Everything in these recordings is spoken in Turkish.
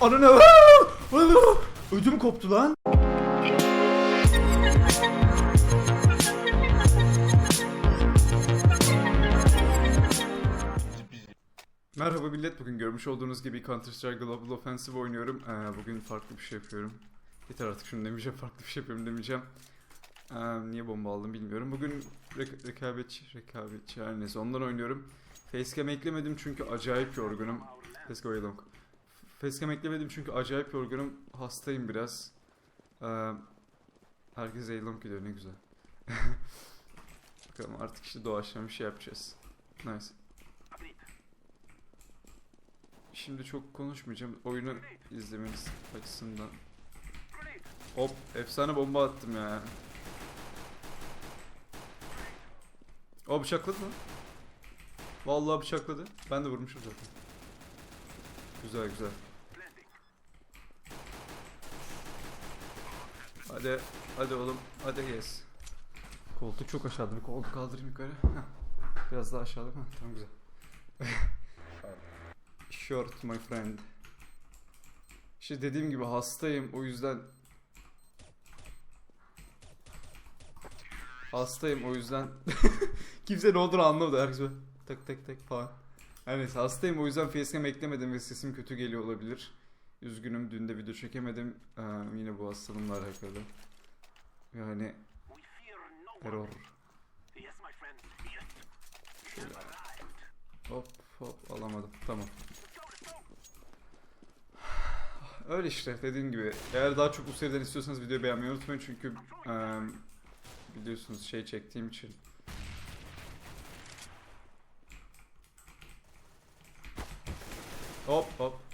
Ananı. Ödüm koptu lan. Merhaba millet. Bugün görmüş olduğunuz gibi Counter Strike Global Offensive oynuyorum. Ee, bugün farklı bir şey yapıyorum. Yeter artık şunu demeyeceğim. Farklı bir şey yapıyorum demeyeceğim. Ee, niye bomba aldım bilmiyorum. Bugün rek- rekabetçi, rekabetçi her neyse ondan oynuyorum. Facecam eklemedim çünkü acayip yorgunum. Let's go along. Facecam eklemedim çünkü acayip yorgunum. Hastayım biraz. Ee, herkes Eylong gidiyor ne güzel. Bakalım artık işte doğaçlama bir şey yapacağız. Nice. Şimdi çok konuşmayacağım. Oyunu izlemeniz açısından. Hop efsane bomba attım ya. O bıçakladı mı? Vallahi bıçakladı. Ben de vurmuşum zaten. Güzel güzel. Hadi hadi oğlum. Hadi yes. Koltuk çok aşağıda. Bir koltuk kaldırayım yukarı. Biraz daha aşağıda. Heh, tamam güzel. Short my friend. İşte dediğim gibi hastayım o yüzden Hastayım o yüzden kimse ne olduğunu anlamadı herkes böyle tek tek tek falan. Her neyse hastayım o yüzden facecam eklemedim ve sesim kötü geliyor olabilir. Üzgünüm dün de video çekemedim Ee, yine bu hastalığımla alakalı. Yani error. Şöyle. Hop hop alamadım tamam. Öyle işte dediğim gibi. Eğer daha çok bu seriden istiyorsanız videoyu beğenmeyi unutmayın çünkü eee, biliyorsunuz şey çektiğim için. Hop hop.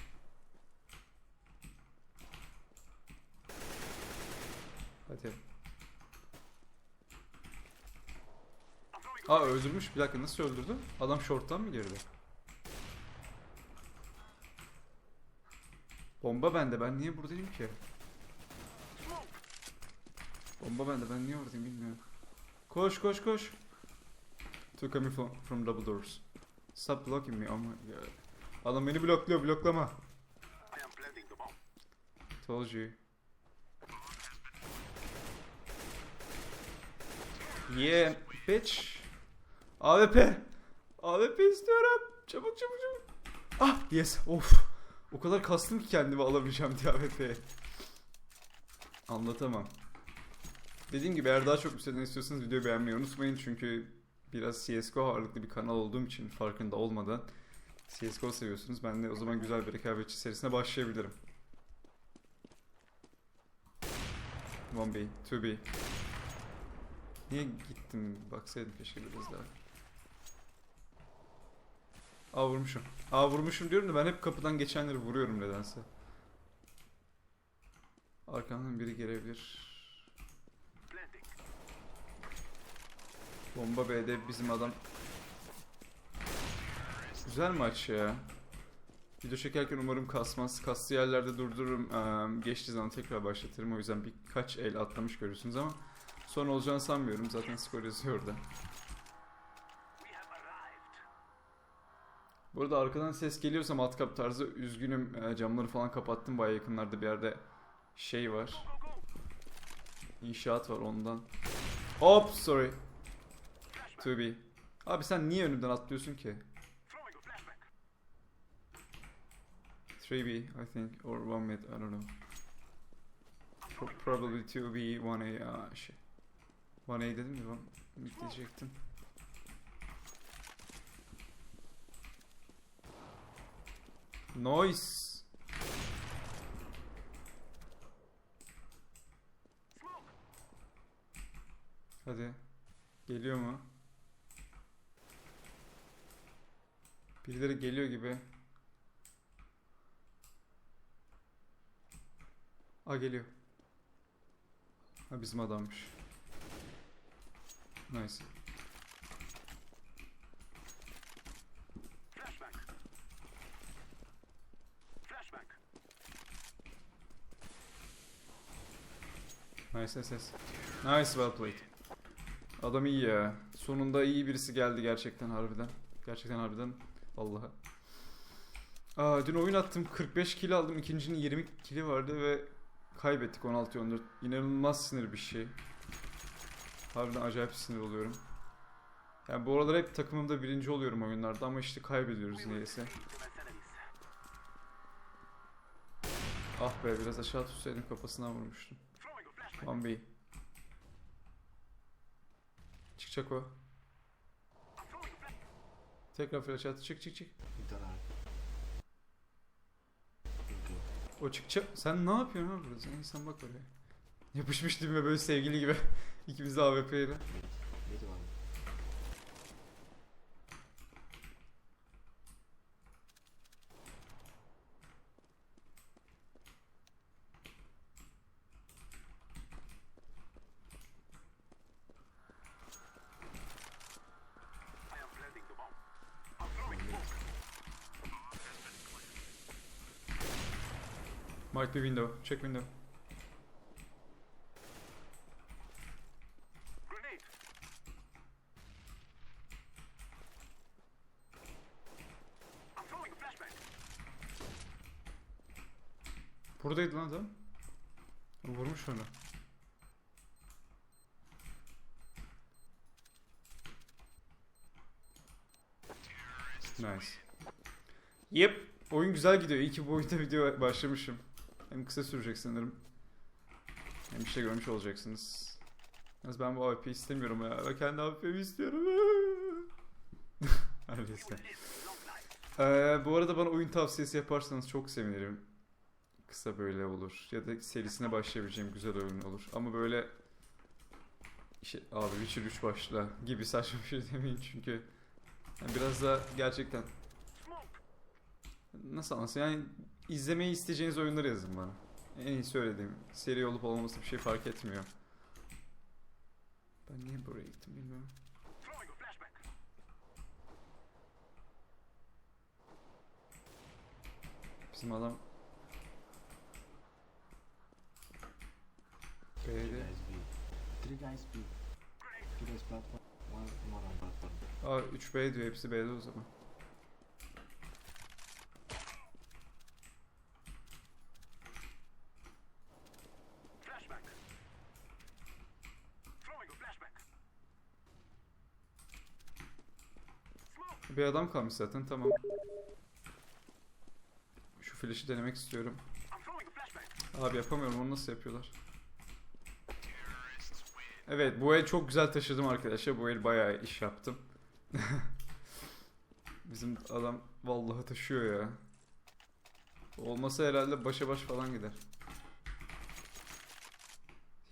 Hadi. Aa öldürmüş. Bir dakika nasıl öldürdü? Adam short'tan mı girdi? Bomba bende. Ben niye buradayım ki? Bomba bende. Ben niye oradayım bilmiyorum. Koş koş koş. Two coming from, from double doors. Stop blocking me. Oh my god. Adam beni blokluyor. Bloklama. Told you. Yeah, bitch. AWP. AWP istiyorum. Çabuk çabuk çabuk. Ah yes. Of. O kadar kastım ki kendimi alamayacağım diye AWP'ye. Anlatamam. Dediğim gibi eğer daha çok şeyden istiyorsanız videoyu beğenmeyi unutmayın çünkü biraz CSGO ağırlıklı bir kanal olduğum için farkında olmadan CSGO seviyorsunuz. Ben de o zaman güzel bir rekabetçi serisine başlayabilirim. 1B, 2B. Niye gittim? Baksaydım keşke biraz daha. Aa vurmuşum. Aa vurmuşum diyorum da ben hep kapıdan geçenleri vuruyorum nedense. Arkamdan biri gelebilir. Bomba B'de bizim adam. Güzel maç ya. Video çekerken umarım kasmaz. Kastığı yerlerde durdururum. Eee, geçtiği zaman tekrar başlatırım. O yüzden birkaç el atlamış görürsünüz ama son olacağını sanmıyorum. Zaten skor yazıyor orada. Bu arada arkadan ses geliyorsa matkap tarzı üzgünüm. Eee, camları falan kapattım. Baya yakınlarda bir yerde şey var. İnşaat var ondan. Hop sorry. 2B. Abi sen niye önümden atlıyorsun ki? 3B I think or 1 mid I don't know. Pro- Probably 2B 1A aa şey. 1A dedim de ben mid diyecektim. Noise. Hadi. Geliyor mu? Birileri geliyor gibi. Aa geliyor. Ha bizim adammış. Nice. Nice nice. Nice well played. Adam iyi ya. Sonunda iyi birisi geldi gerçekten harbiden. Gerçekten harbiden. Vallahi. Aa, dün oyun attım 45 kill aldım. İkincinin 20 kili vardı ve kaybettik 16-14. İnanılmaz sinir bir şey. Harbiden acayip sinir oluyorum. Yani bu aralar hep takımımda birinci oluyorum oyunlarda ama işte kaybediyoruz niyeyse. Ah be biraz aşağı tutsaydım kafasına vurmuştum. One B. Çıkacak o. Tekrar flash attı. Çık çık çık. O çıkacak. Sen ne yapıyorsun abi burada? Sen, sen bak oraya. Yapışmış dibime böyle sevgili gibi. İkimiz de AWP ile. Mid one. Might be window. Check window. Buradaydı lan adam. Vurmuş onu. Nice. Yep. Oyun güzel gidiyor. İyi ki bu oyunda video başlamışım. Hem kısa sürecek sanırım. Hem bir şey görmüş olacaksınız. Yalnız ben bu AWP istemiyorum ya. Ben kendi AWP'mi istiyorum. Her neyse. Ee, bu arada bana oyun tavsiyesi yaparsanız çok sevinirim. Kısa böyle olur. Ya da serisine başlayabileceğim güzel oyun olur. Ama böyle işte, abi Witcher 3 başla gibi saçma bir şey demeyin çünkü yani biraz da gerçekten nasıl anlasın yani izlemeyi isteyeceğiniz oyunları yazın bana. En iyi söylediğim seri olup olmaması bir şey fark etmiyor. Ben niye buraya gittim bilmiyorum. Bizim adam B'de. Three guys B. Two guys platform. One more on platform. Aa 3B diyor hepsi B'de o zaman. Bir adam kalmış zaten tamam. Şu flash'i denemek istiyorum. Abi yapamıyorum onu nasıl yapıyorlar? Evet bu el çok güzel taşıdım arkadaşlar. Bu el bayağı iş yaptım. Bizim adam vallahi taşıyor ya. Olmasa herhalde başa baş falan gider.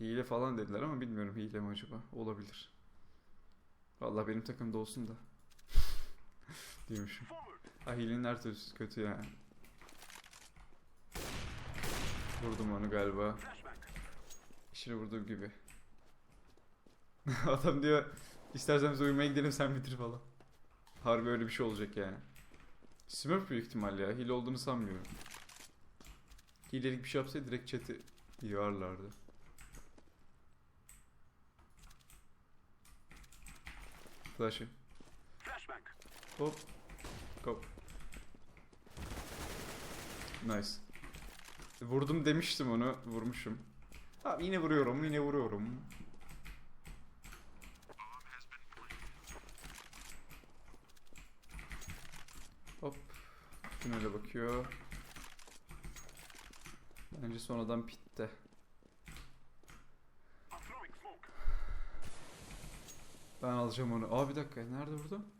Hile falan dediler ama bilmiyorum hile mi acaba? Olabilir. Vallahi benim takımda olsun da. Diyormuşum. Ha hilenin her türlüsü kötü yani. Vurdum onu galiba. İşini vurduğum gibi. Adam diyor istersen biz uyumaya gidelim sen bitir falan. Harbi öyle bir şey olacak yani. Smurf büyük ihtimal ya. Hile olduğunu sanmıyorum. Hilelik bir şey yapsaydı direkt chat'i yığarlardı. Flash'ı. Hop. Hop. Nice. Vurdum demiştim onu. Vurmuşum. Abi yine vuruyorum, yine vuruyorum. Hop. Tünele bakıyor. Bence sonradan pitte. Ben alacağım onu. Aa bir dakika. Nerede vurdum?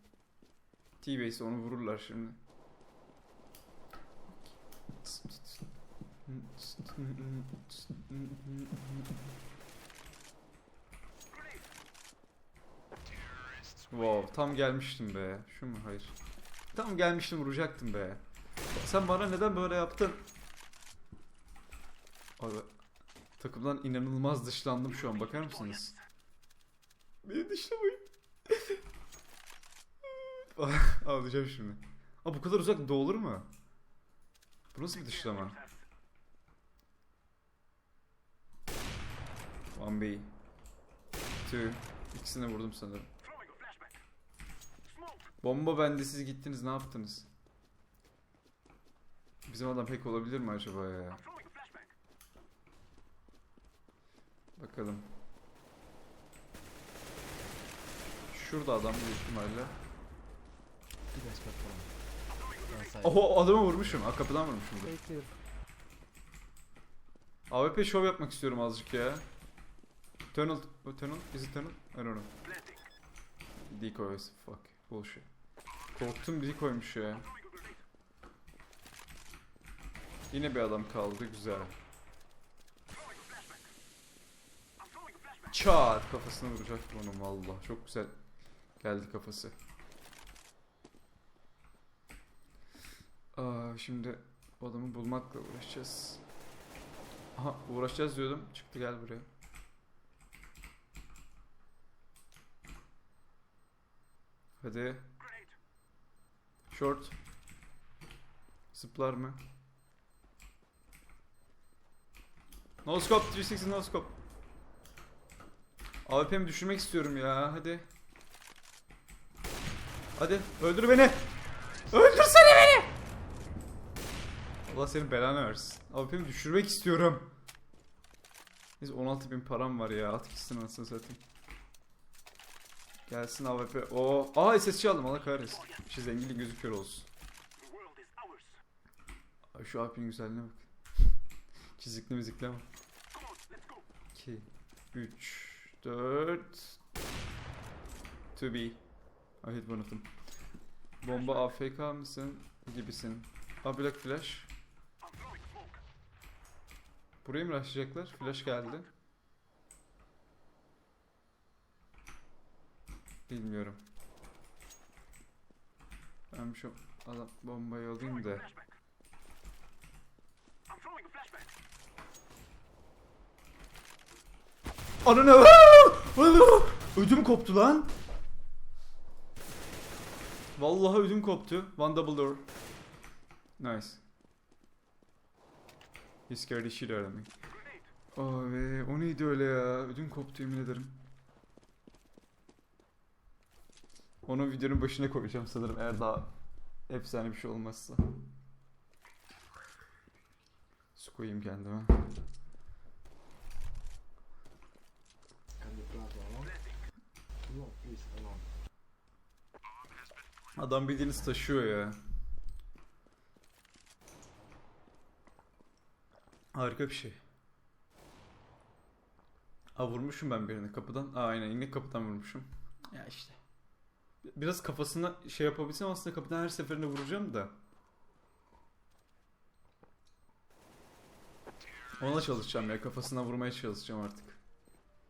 T-Base onu vururlar şimdi. Wow, tam gelmiştim be. Şu mu? Hayır. Tam gelmiştim vuracaktım be. Sen bana neden böyle yaptın? Abi takımdan inanılmaz dışlandım şu an bakar mısınız? Beni dışlamayın. Ağlayacağım şimdi. Aa bu kadar uzak doğulur mu? Bu nasıl bir dışlama? One B. Two. İkisine vurdum sanırım. Bomba bende siz gittiniz ne yaptınız? Bizim adam hack olabilir mi acaba ya? Bakalım. Şurada adam büyük ihtimalle. Two guys platform. One side. Oho adamı vurmuşum. Ha, kapıdan vurmuşum. clear. AWP şov yapmak istiyorum azıcık ya. Tunnel, tunnel, is it tunnel? I don't know. Decoy is fuck, bullshit. Korktum decoymuş ya. Yine bir adam kaldı, güzel. Çat kafasına vuracaktım onu valla. Çok güzel geldi kafası. Aa, şimdi adamı bulmakla uğraşacağız. Aha uğraşacağız diyordum. Çıktı gel buraya. Hadi. Short. Zıplar mı? No scope 360 no scope. AWP'mi düşürmek istiyorum ya hadi. Hadi öldür beni. Öldürsene beni. Allah senin belanı versin. AWP'mi düşürmek istiyorum. Neyse 16 bin param var ya. At gitsin anasını satayım. Gelsin AWP. O, Aa SSC aldım Allah kahretsin. Şu zenginlik gözü kör olsun. Şu AWP'nin güzelliğine bak. Çizikli müzikli ama. 2 3 4 To be. I hit one of them. Bomba AFK mısın? Gibisin. Aa Black Flash. Buraya mı rushlayacaklar? Flash geldi. Bilmiyorum. Ben şu adam bombayı alayım da. Ananı Ödüm koptu lan. Vallahi ödüm koptu. One double door. Nice. He scared the shit out of me. Abi o neydi öyle ya? Ödüm koptu yemin ederim. Onu videonun başına koyacağım sanırım eğer daha efsane bir şey olmazsa. Su koyayım kendime. Adam bildiğiniz taşıyor ya. Harika bir şey. Aa vurmuşum ben birini kapıdan. Aa aynen yine kapıdan vurmuşum. Ya işte. Biraz kafasına şey yapabilsem aslında kapıdan her seferinde vuracağım da. Ona çalışacağım ya kafasına vurmaya çalışacağım artık.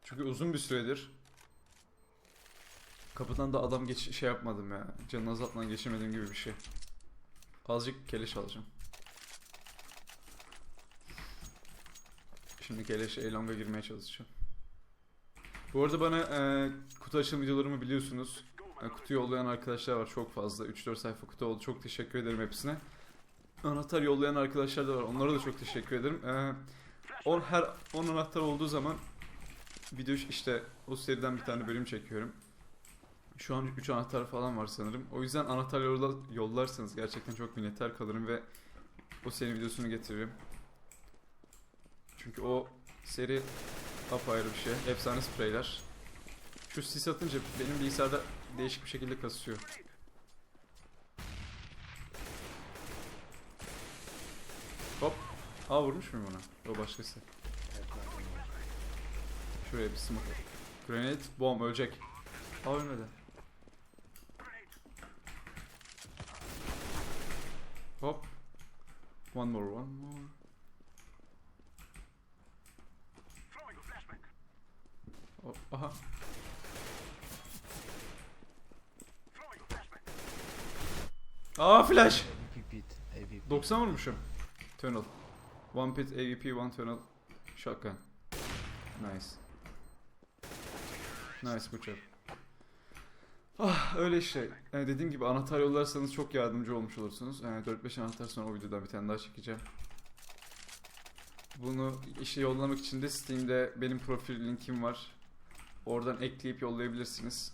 Çünkü uzun bir süredir Kapıdan da adam geç şey yapmadım ya. Canını azaltmadan geçirmediğim gibi bir şey. Azıcık keleş alacağım. Şimdi keleş Elong'a girmeye çalışacağım. Bu arada bana e, kutu açılım videolarımı biliyorsunuz. E, kutu yollayan arkadaşlar var çok fazla. 3-4 sayfa kutu oldu. Çok teşekkür ederim hepsine. Anahtar yollayan arkadaşlar da var. Onlara da çok teşekkür ederim. E, on, her 10 anahtar olduğu zaman video işte o seriden bir tane bölüm çekiyorum. Şu an 3 anahtar falan var sanırım. O yüzden anahtar yolla, yollarsanız gerçekten çok minnettar kalırım ve o seri videosunu getiririm. Çünkü o seri apayrı bir şey. Efsane spreyler. Şu sis atınca benim bilgisayarda değişik bir şekilde kasıyor. Hop. Aa vurmuş muyum ona? O başkası. Şuraya bir smoke. Grenade, bomb ölecek. Aa ölmedi. Hop. One more, one more. Hop, aha. Aa flash. AVP pit, AVP. 90 vurmuşum. Tunnel. One pit, AVP, one tunnel. Shotgun. Nice. Nice job. Ah öyle işte. Yani dediğim gibi anahtar yollarsanız çok yardımcı olmuş olursunuz. Yani 4-5 anahtar sonra o videodan bir tane daha çekeceğim. Bunu işte yollamak için de Steam'de benim profil linkim var. Oradan ekleyip yollayabilirsiniz.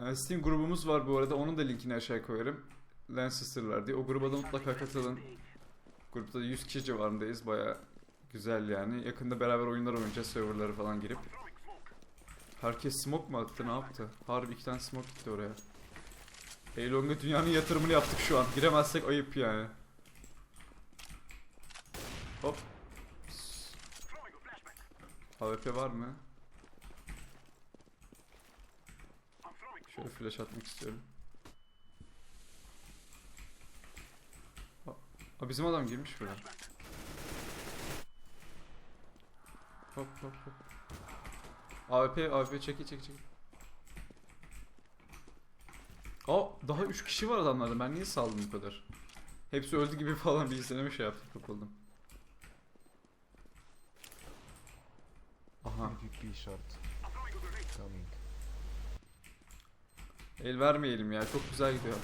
Ee, Steam grubumuz var bu arada. Onun da linkini aşağı koyarım. Lancaster'lar diye. O gruba da mutlaka katılın. Grupta 100 kişi civarındayız. Baya güzel yani. Yakında beraber oyunlar oynayacağız serverları falan girip. Herkes smoke mu attı ne yaptı? Harbi iki tane smoke gitti oraya. Eylong'a dünyanın yatırımını yaptık şu an. Giremezsek ayıp yani. Hop. AWP var mı? Şöyle flash atmak istiyorum. Aa, bizim adam girmiş buraya. Hop hop hop. AWP AWP çeki çeki çeki. Aa daha 3 kişi var adamlarda. Ben niye saldım bu kadar? Hepsi öldü gibi falan bir izleneme şey yaptım kapıldım. Aha. MVP short. Coming. El vermeyelim ya. Çok güzel gidiyor.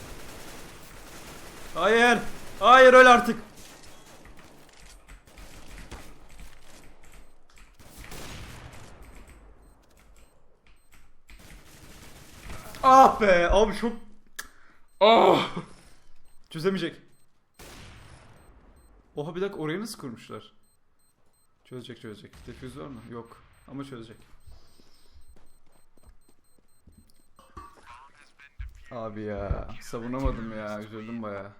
Hayır. Hayır öl artık. Ah be. Abi çok... Ah. Çözemeyecek. Oha bir dakika orayı nasıl kurmuşlar? Çözecek çözecek. Defüz var mı? Yok. Ama çözecek. Abi ya savunamadım ya üzüldüm baya.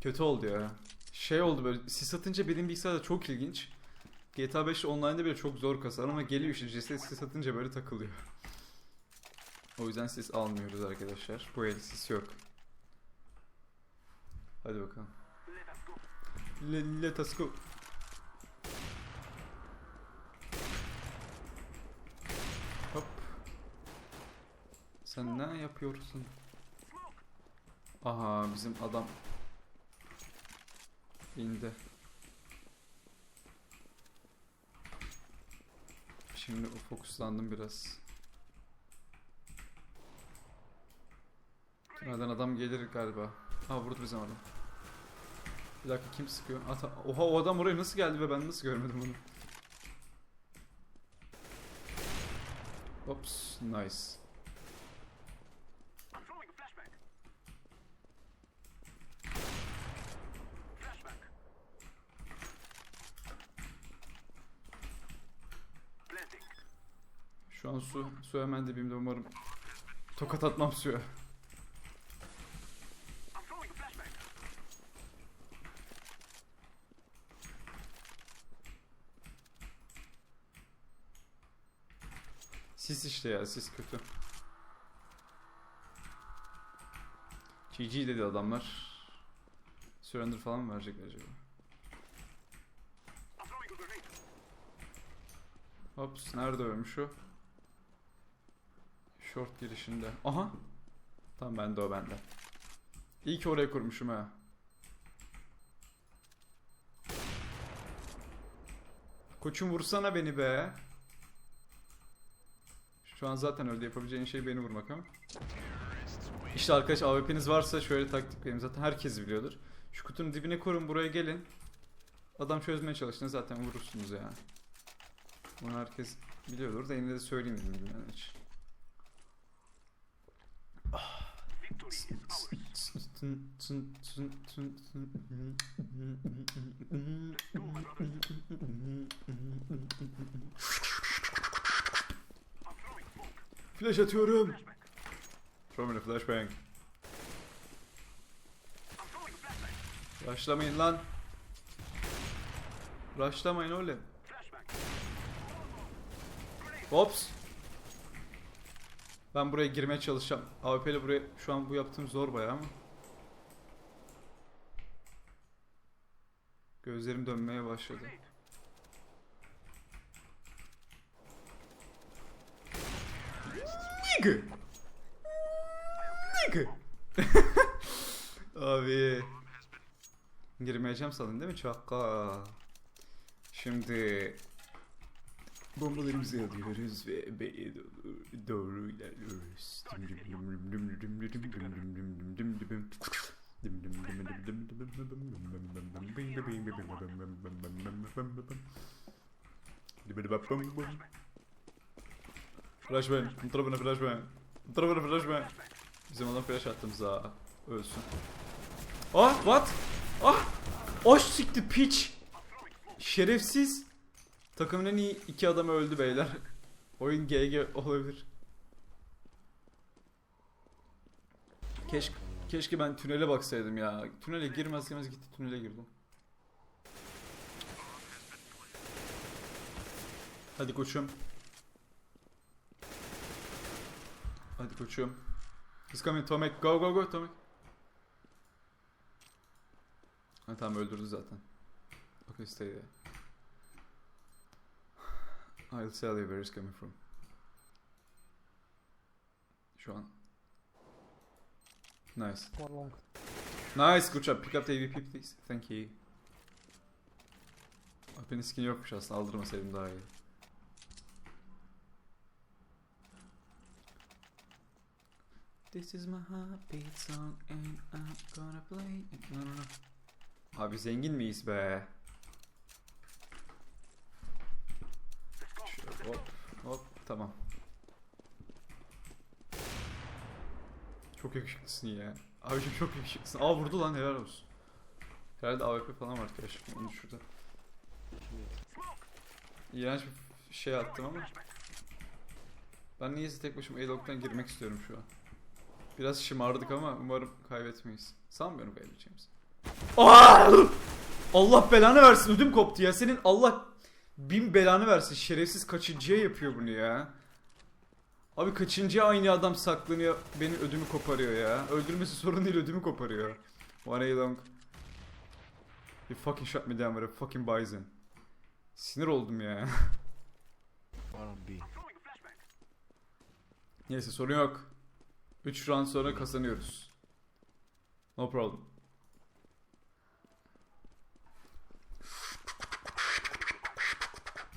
Kötü oldu ya. Şey oldu böyle sis atınca benim bilgisayarda çok ilginç. GTA 5 online'da bile çok zor kasar ama geliyor işte CS sis atınca böyle takılıyor. O yüzden sis almıyoruz arkadaşlar. Bu el sis yok. Hadi bakalım. Le- Let us go. Hop. Sen ne yapıyorsun? Aha bizim adam indi. Şimdi fokuslandım biraz. Tünelden adam gelir galiba. Ha vurdu bizim adam. Bir dakika kim sıkıyor? Ata Oha o adam oraya nasıl geldi ve ben nasıl görmedim bunu? Ops, nice. Şu an su, su hemen dibimde umarım tokat atmam suya. Sis işte ya sis kötü. GG dedi adamlar. Surrender falan mı verecekler acaba? Hops nerede ölmüş o? Short girişinde. Aha. Tamam bende o bende. İyi ki oraya kurmuşum ha. Koçum vursana beni be. Şu an zaten öyle yapabileceğin şey beni vurmak ama. İşte arkadaş AWP'niz varsa şöyle taktik vereyim. Zaten herkes biliyordur. Şu kutunun dibine korun buraya gelin. Adam çözmeye çalıştığında zaten vurursunuz yani. Bunu herkes biliyordur da yine de söyleyeyim dedim bilmeyen için. Flash atıyorum. Throw me a flashbang. Rushlamayın lan. Rushlamayın oğlum. Hops. Ben buraya girmeye çalışacağım. AWP ile buraya şu an bu yaptığım zor bayağı ama. Gözlerim dönmeye başladı. Nigga. Nigga. Abi. Girmeyeceğim sandın değil mi çakka? Şimdi bombalarımızı alıyoruz ve B'ye doğru, doğru ilerliyoruz. Flashbang, tarafına flashbang. Tarafına flashbang. Bizim adam flash attım za. Ölsün. Ah what? Ah! Oş sikti piç. Şerefsiz. Takımın en iyi iki adamı öldü beyler. Oyun GG olabilir. Keşke, keşke ben tünele baksaydım ya. Tünele girmez girmez gitti tünele girdim. Hadi koçum. Hadi koçum. He's coming Tomek. Go go go Tomek. Ha tamam öldürdü zaten. Okay stay there. I'll tell you where he's coming from. Şu an. Nice. One long. Nice good job. Pick up the AVP please. Thank you. Ape'nin skin yokmuş aslında aldırmasaydım daha iyi. This is my heartbeat song and I'm gonna play it. No, no, no. Abi zengin miyiz be? Şöyle hop hop tamam. Çok yakışıklısın ya. Abiciğim çok yakışıklısın. Aa vurdu lan helal olsun. Herhalde AWP falan var arkadaşlar. Onu şurada. İğrenç bir şey attım ama. Ben niyeyse tek başıma A-Lock'tan girmek istiyorum şu an. Biraz şımardık ama umarım kaybetmeyiz. Sanmıyorum kaybedeceğimizi. Allah belanı versin ödüm koptu ya. Senin Allah bin belanı versin. Şerefsiz kaçıncıya yapıyor bunu ya. Abi kaçıncı aynı adam saklanıyor benim ödümü koparıyor ya. Öldürmesi sorun değil ödümü koparıyor. One A long. You fucking shot me down with a fucking bison. Sinir oldum ya. Neyse sorun yok. 3 round sonra kazanıyoruz. No problem.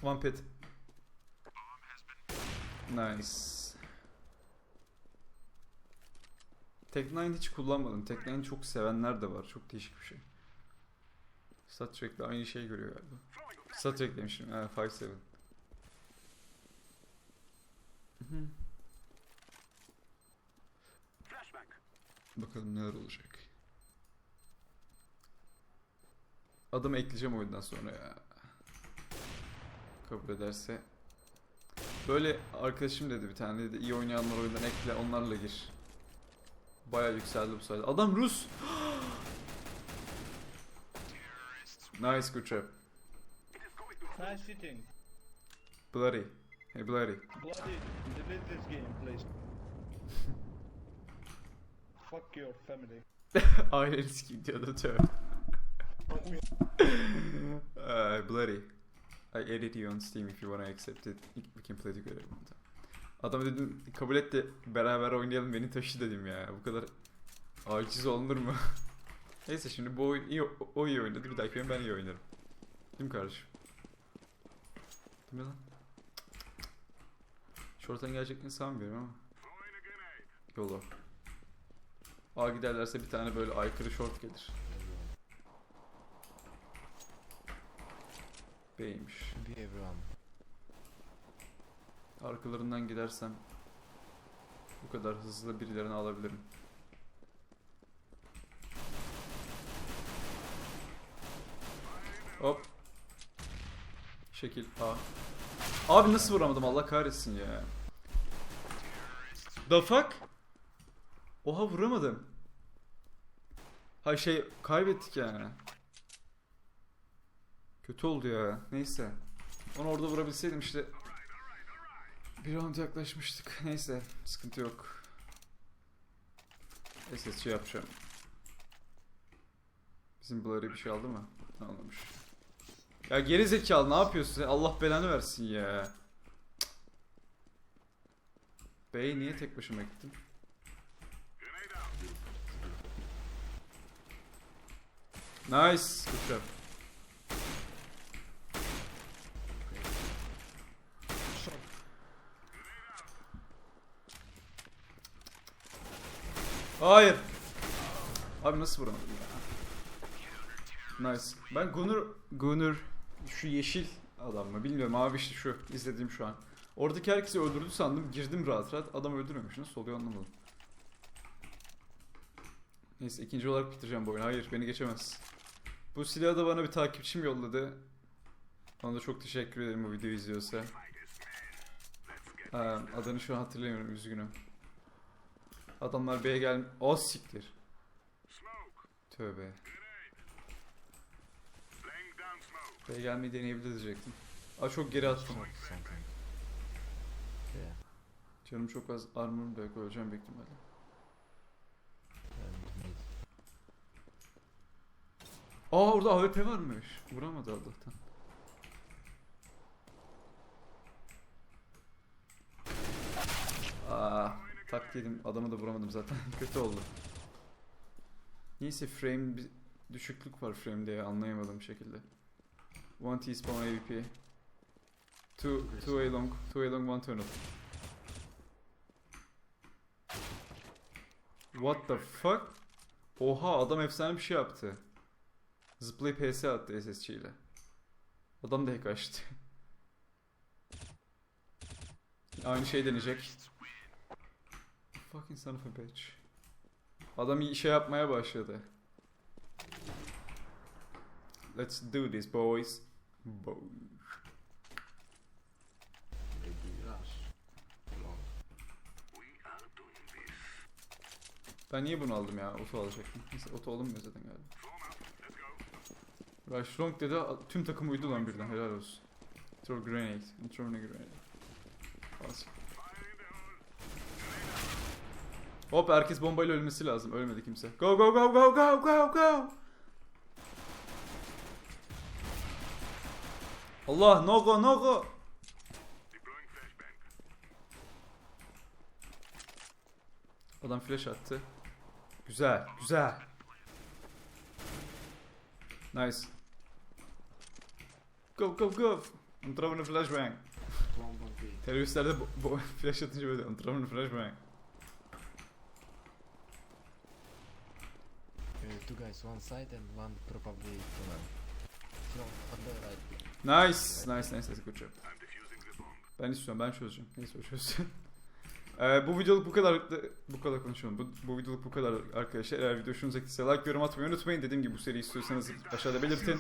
One pit. Nice. Tek9 hiç kullanmadım. Tek9 çok sevenler de var. Çok değişik bir şey. Trek'le aynı şeyi görüyor galiba. Stat Trek demişim. Ha, 5-7. Hı hı. Bakalım neler olacak. Adımı ekleyeceğim oyundan sonra ya. Kabul ederse. Böyle arkadaşım dedi bir tane dedi iyi oynayanlar oyundan ekle onlarla gir. Baya yükseldi bu sayede. Adam Rus. nice good trap. Nice shooting. Bloody. Hey bloody. Bloody, delete this game, please. Fuck your family. Aileni sikeyim diyordu tövbe. Uh, bloody. I edit you on Steam if you wanna accept it. We can play together. Adam dedim kabul et de beraber oynayalım beni taşı dedim ya. Bu kadar aciz olunur mu? Neyse şimdi bu oyun iyi, o iyi oynadı. Bir dahaki oyun ben iyi oynarım. Değil mi kardeşim? Değil mi lan? Short'tan geleceklerini sanmıyorum ama. Yola. A giderlerse bir tane böyle aykırı short gelir. B'ymiş. B everyone. Arkalarından gidersem bu kadar hızlı birilerini alabilirim. Hop. Şekil A. Abi nasıl vuramadım Allah kahretsin ya. The fuck? Oha vuramadım. Hay şey kaybettik yani. Kötü oldu ya. Neyse. Onu orada vurabilseydim işte bir round yaklaşmıştık. Neyse, sıkıntı yok. SSC yapacağım. Bizim Blurry bir şey aldı mı? Almamış. Ya geri zekalı ne yapıyorsun? Allah belanı versin ya. Bey niye tek başıma gittim? Nice. Good job. Hayır. Abi nasıl vuramadım ya? Nice. Ben Gunur, Gunur şu yeşil adam mı bilmiyorum abi işte şu izlediğim şu an. Oradaki herkesi öldürdü sandım girdim rahat rahat adam öldürmemiş nasıl oluyor anlamadım. Neyse ikinci olarak bitireceğim bu oyunu. Hayır beni geçemez. Bu silahı da bana bir takipçim yolladı. Ona da çok teşekkür ederim bu videoyu izliyorsa. Ee, adını şu an hatırlamıyorum üzgünüm. Adamlar B'ye gel... O siktir. Tövbe. B'ye gelmeyi deneyebilir diyecektim. Aa çok geri attım. Canım çok az da yok öleceğim büyük ihtimalle. Aa orada AWP varmış. Vuramadı Allah'tan. Aa, tak yedim. Adamı da vuramadım zaten. Kötü oldu. Neyse frame bir düşüklük var frame'de ya anlayamadığım şekilde. One T-spawn AWP. Two, two A long, two A long, one tunnel. What the fuck? Oha adam efsane bir şey yaptı. Zıplayıp PS attı SSC ile. Adam da hack açtı. Aynı şey deneyecek. Fucking son of a bitch. Adam iyi şey yapmaya başladı. Let's do this boys. Bo Maybe rush. Long. ben niye bunu aldım ya? Oto alacaktım. Neyse oto alınmıyor zaten galiba. Rush Long dedi tüm takım uydu lan birden helal olsun. Throw grenade. I'm throwing a grenade. Awesome. Hop herkes bombayla ölmesi lazım. Ölmedi kimse. Go go go go go go go. Allah no go no go. Adam flash attı. Güzel, güzel. Nice. Go go go. I'm throwing a flashbang. Teröristler de flash atınca böyle I'm throwing a flashbang. two guys, one side and one probably tunnel. No, on the right. Nice, nice, nice, nice. Good job. Ben istiyorum, ben çözeceğim. Neyse o. Ee, bu videoluk bu kadar bu kadar konuşalım. Bu, bu videoluk bu kadar arkadaşlar. Eğer video hoşunuza gittiyse like, yorum atmayı unutmayın. Dediğim gibi bu seriyi istiyorsanız aşağıda belirtin.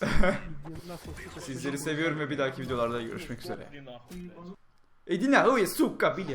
Sizleri seviyorum ve bir dahaki videolarda görüşmek üzere. Edina, oye, suka, bile.